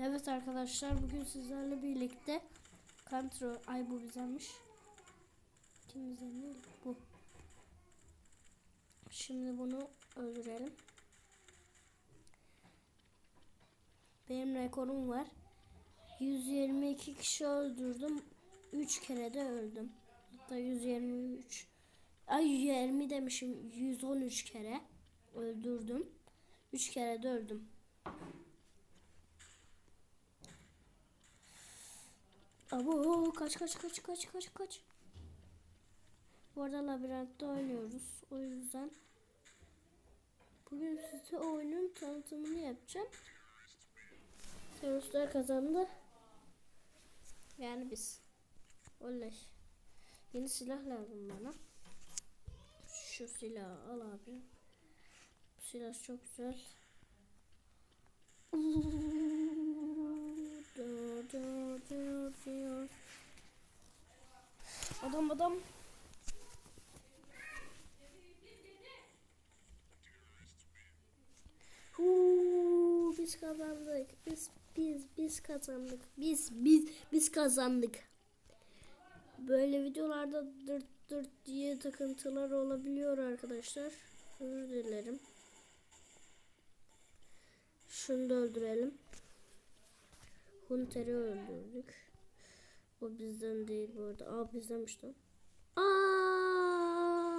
Evet arkadaşlar bugün sizlerle birlikte kontrol ay bu bizemmiş. Kim bizemli? Bu. Şimdi bunu öldürelim. Benim rekorum var. 122 kişi öldürdüm. 3 kere de öldüm. Hatta 123 Ay 120 demişim. 113 kere öldürdüm. 3 kere de öldüm. Abo kaç kaç kaç kaç kaç kaç. Bu arada labirentte oynuyoruz. O yüzden bugün size oyunun tanıtımını yapacağım. Teröristler kazandı. Yani biz. Oley. Yeni silah lazım bana. Şu silahı al abi. Bu silah çok güzel. Dur, dur, dur, dur. Adam adam. Huu, biz kazandık. Biz biz biz kazandık. Biz biz biz kazandık. Böyle videolarda dırt dırt diye takıntılar olabiliyor arkadaşlar. Özür dilerim. Şunu da öldürelim. Hunter'i öldürdük. O bizden değil bu arada. Aa bizdenmiş lan. Aa!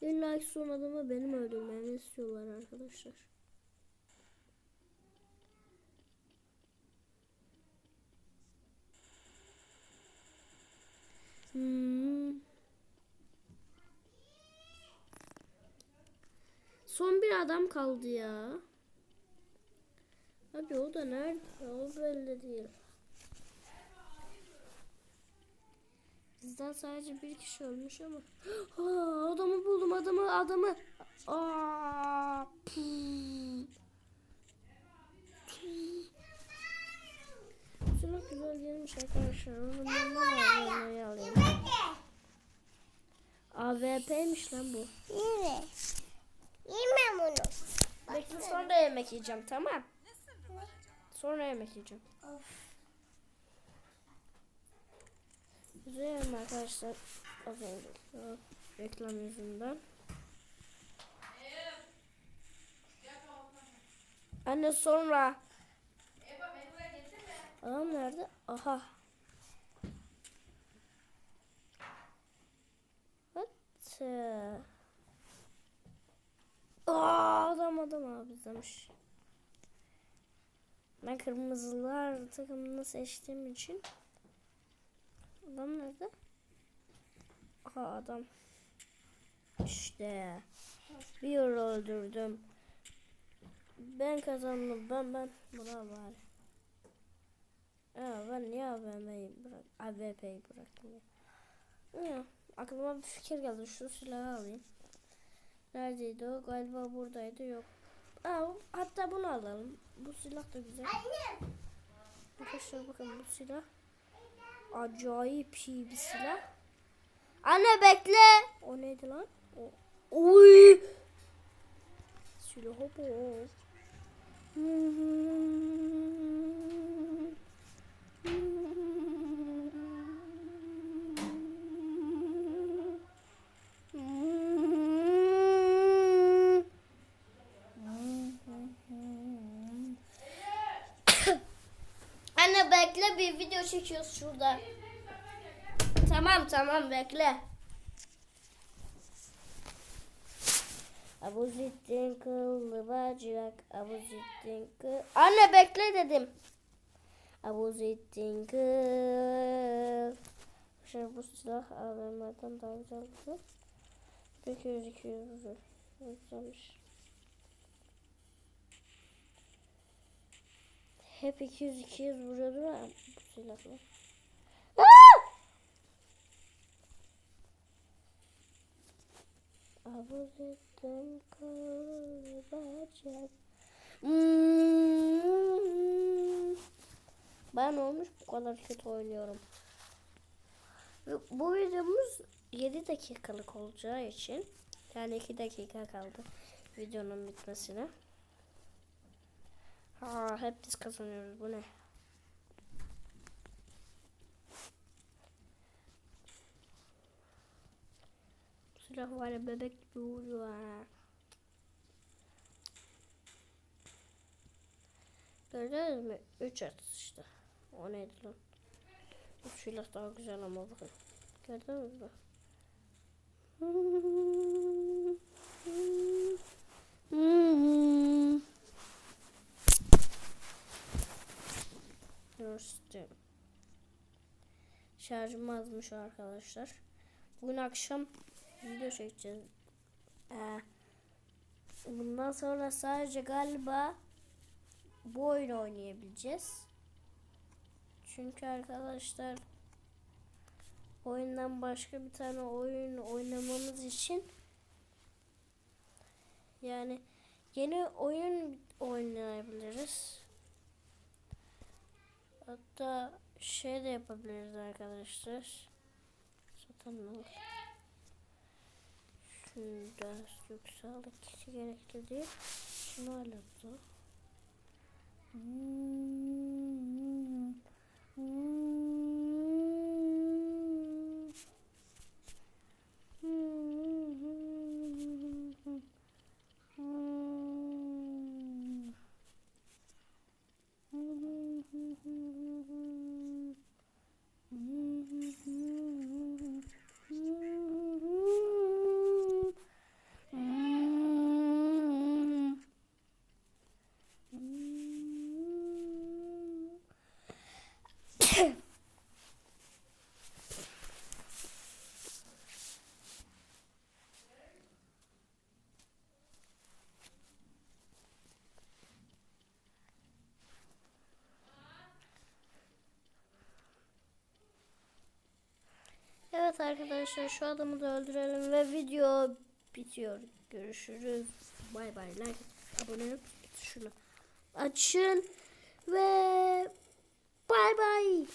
İlla ki son adamı benim öldürmemi istiyorlar arkadaşlar. Hmm. Son bir adam kaldı ya. Abi o da nerede? O belli değil. Bizden sadece bir kişi ölmüş ama. Aa, adamı buldum adamı adamı. Aa, puh. Silah güzel gelmiş arkadaşlar. AVM'ye alayım. AVP'ymiş lan bu. Yeme. Yemem onu. Bekle sonra yemek yiyeceğim tamam. Sonra yemek yiyeceğim. Üzüyorum arkadaşlar. Az önce reklam yüzünden. Anne sonra. Adam nerede? Aha. What? Aa, adam adam abi izlemiş. Ben kırmızılar takımını seçtiğim için. Adam nerede? Aha adam. İşte. Bir öldürdüm. Ben kazandım. Ben ben. Buna var. Ya ben niye AVM'yi bırak AVP'yi bıraktım ya. ya. Aklıma bir fikir geldi. Şu silahı alayım. Neredeydi o? Galiba buradaydı. Yok. Aa, hatta bunu alalım. Bu silah da güzel. Anne. Arkadaşlar bakın bu silah acayip iyi bir silah. Anne bekle. O neydi lan? O. Oy. Silahı. Anne bekle bir video çekiyoruz şurada. Tamam tamam bekle. Abuzittin kıllı bacak, abuzittin kıl... Anne bekle dedim. Abuzittin kıl... Şimdi bu silah AVM'den daha güzeldi. 200 200 güzelmiş. Hep 200 200 vuruyordu ha bu silahla. Abuzettim kalbacak. Hmm. Ben olmuş bu kadar kötü oynuyorum. Bu videomuz 7 dakikalık olacağı için yani 2 dakika kaldı videonun bitmesine. Ha, hep biz kazanıyoruz. Bu ne? Silah var ya bebek gibi vuruyor. Gördünüz mü? 3 atış işte. O neydi lan? Bu silah daha güzel ama bakın. Gördünüz mü? Görsün. Şarjım azmış arkadaşlar. Bugün akşam video çekeceğiz. Ee, bundan sonra sadece galiba bu oyunu oynayabileceğiz. Çünkü arkadaşlar oyundan başka bir tane oyun oynamamız için yani yeni oyun oynayabiliriz. Hatta şey de yapabiliriz arkadaşlar. Ne var? Şunu ders yükseldik kişi gerekli değil. Şunu halletti. Evet arkadaşlar şu adamı da öldürelim ve video bitiyor. Görüşürüz. Bay bay. Like, abone ol. Şunu açın ve bay bay.